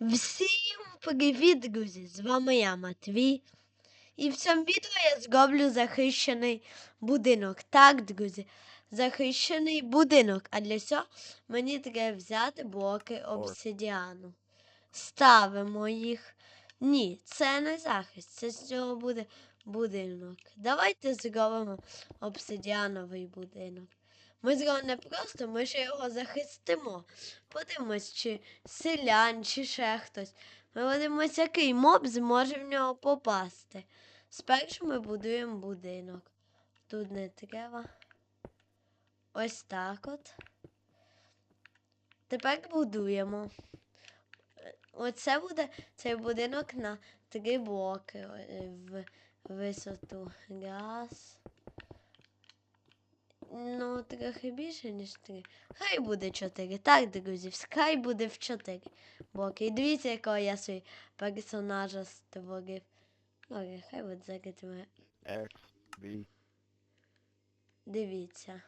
Всім привіт, друзі! З вами я Матвій. І в цьому відео я зроблю захищений будинок. Так, друзі, захищений будинок. А для цього мені треба взяти блоки обсидіану. Ставимо їх. Ні, це не захист, це з цього буде будинок. Давайте зробимо обсидіановий будинок. Ми зробимо не просто, ми ще його захистимо. Подивимось, чи селян, чи ще хтось. Ми подивимось, який моб зможе в нього попасти. Спершу ми будуємо будинок. Тут не треба. Ось так от. Тепер будуємо. Оце буде цей будинок на три блоки е, в висоту. Раз. Ну, трохи більше, ніж три. Хай буде 4. Так, друзі, хай буде в 4 боки. І дивіться, якого я свій персонажа створив. Добре, хай буде закидує. X, B, Дивіться.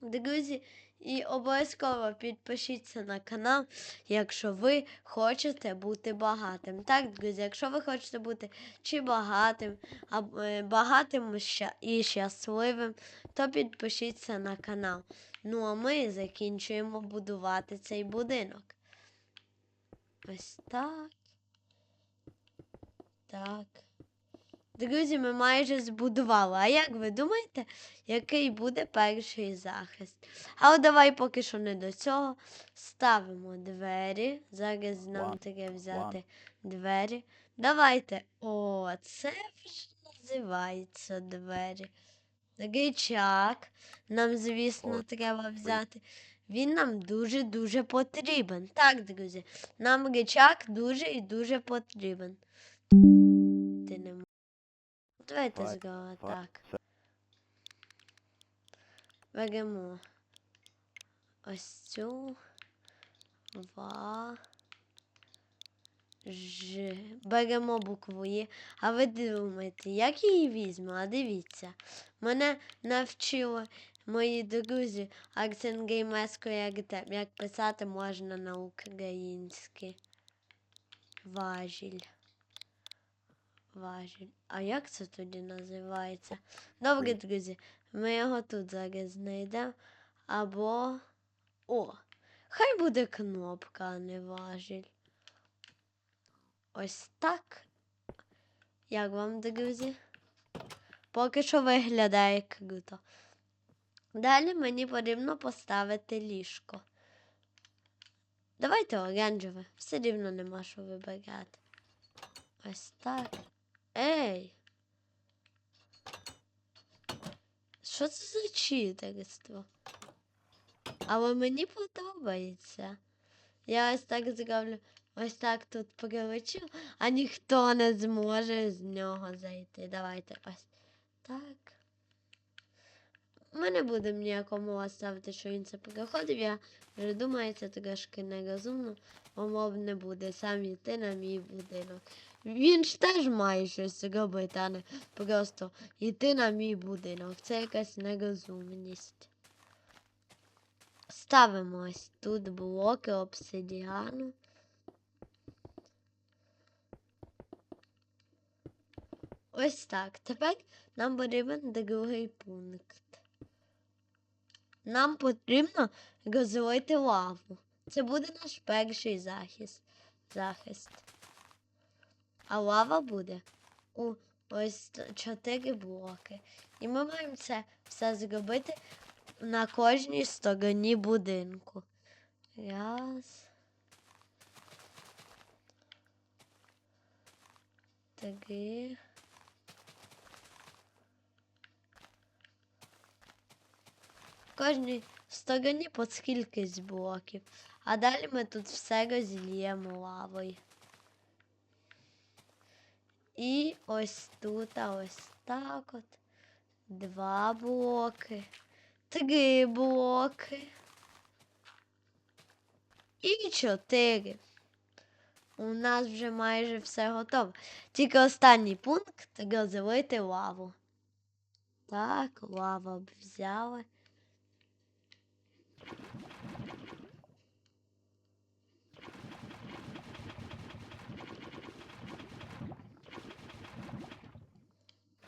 Друзі, і обов'язково підпишіться на канал, якщо ви хочете бути багатим. Так, друзі, якщо ви хочете бути чи багатим, або е, багатим і щасливим, то підпишіться на канал. Ну а ми закінчуємо будувати цей будинок. Ось так. Так. Друзі, ми майже збудували. А як ви думаєте, який буде перший захист? А от давай поки що не до цього. Ставимо двері. Зараз нам треба взяти двері. Давайте. О, це вже називається двері. Ричаг. Нам, звісно, треба взяти. Він нам дуже-дуже потрібен. Так, друзі, нам ричаг дуже і дуже потрібен. Давайте Five, зробимо так. Беремо ось цю ва. Ж. Беремо букву Є. А ви думаєте, як її візьму? А дивіться. Мене навчили мої друзі Арсен Геймеско, як, як писати можна на українськи. Важіль. Важіль. А як це тоді називається? Добре, друзі, ми його тут зараз знайдемо. Або. О! Хай буде кнопка, а не важіль. Ось так. Як вам, друзі? Поки що виглядає круто. Далі мені потрібно поставити ліжко. Давайте оранжеве. Все рівно нема що вибирати. Ось так. Ей! Що це за читерство? Але мені подобається. Я ось так зроблю, ось так тут прилечу, а ніхто не зможе з нього зайти. Давайте ось так. Ми не будемо ніякому ставити, що він це переходив. Я вже думаю, це трошки нерозумно, бо мов не буде сам йти на мій будинок. Він ж теж має щось робити, а не просто йти на мій будинок. Це якась нерозумність. Ставимо ось тут блоки обсидіану. Ось так. Тепер нам потрібен другий пункт. Нам потрібно розлити лаву. Це буде наш перший захист. захист. А лава буде у ось чотири блоки. І ми маємо це все зробити на кожній стороні будинку. Раз. Три. Кожній стороні по скількись блоків. А далі ми тут все розліємо лавою. І ось тут, а ось так от. Два блоки. Три блоки. І чотири. У нас вже майже все готово. Тільки останній пункт розлити лаву. Так, лава б взяли.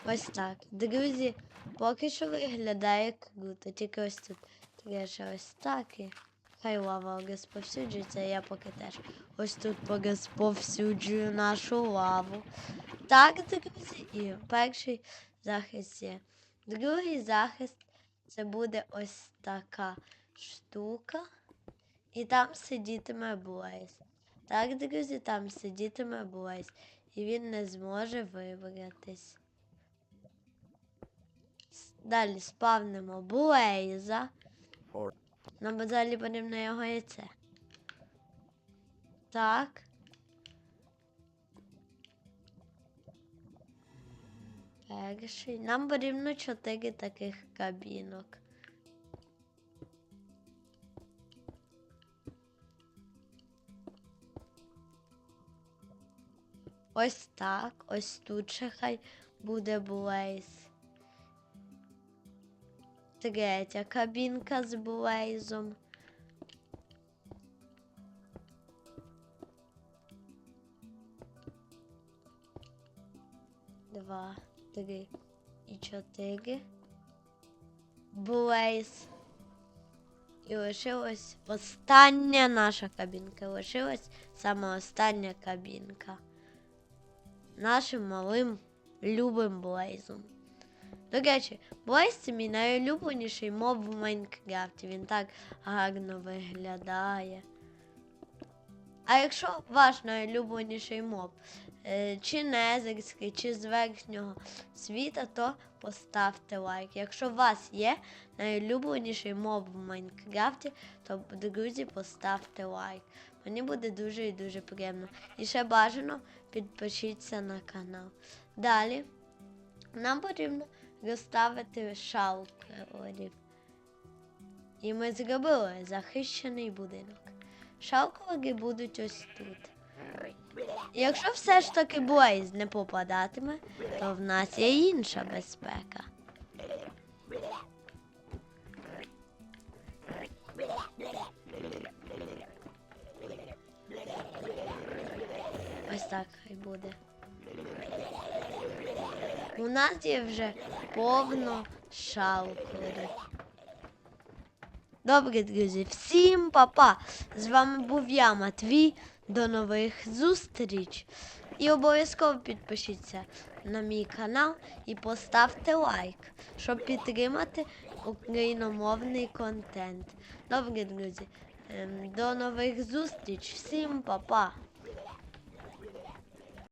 Ось так. Друзі, поки що виглядає круто. Тільки ось тут таке ще ось так і хай лава розповсюджується, я поки теж ось тут порозповсюджую нашу лаву. Так, друзі, і перший захист є. Другий захист це буде ось така штука. І там сидітиме Блейз. Так, друзі, там сидітиме Блейз. І він не зможе вибратись. Далі спавнимо Блейза. Нам далі потрібно його яйце. Так. Перший. Нам потрібно чотири таких кабінок. Ось так. Ось тут ще хай буде Блейз. Третя кабінка з Блейзом. Два, три і чотири. Блейз. І лишилась остання наша кабінка. Лишилась саме остання кабінка. Нашим малим любим Блейзом. До речі, Блейз це мій найулюбленіший моб в Майнкрафті. Він так гарно виглядає. А якщо ваш найулюбленіший моб, е, чи незерський, чи з верхнього світа, то поставте лайк. Якщо у вас є найулюбленіший моб в Майнкрафті, то, друзі, поставте лайк. Мені буде дуже і дуже приємно. І ще бажано підпишіться на канал. Далі нам потрібно розставити шалкерів. І ми зробили захищений будинок. Шалкери будуть ось тут. Якщо все ж таки Блейз не попадатиме, то в нас є інша безпека. Ось так хай буде. У нас є вже повно шалкерів. Добре, друзі, всім па-па! З вами був я, Матвій. До нових зустріч. І обов'язково підпишіться на мій канал і поставте лайк, щоб підтримати україномовний контент. Добре, друзі, ем, до нових зустріч. Всім па-па!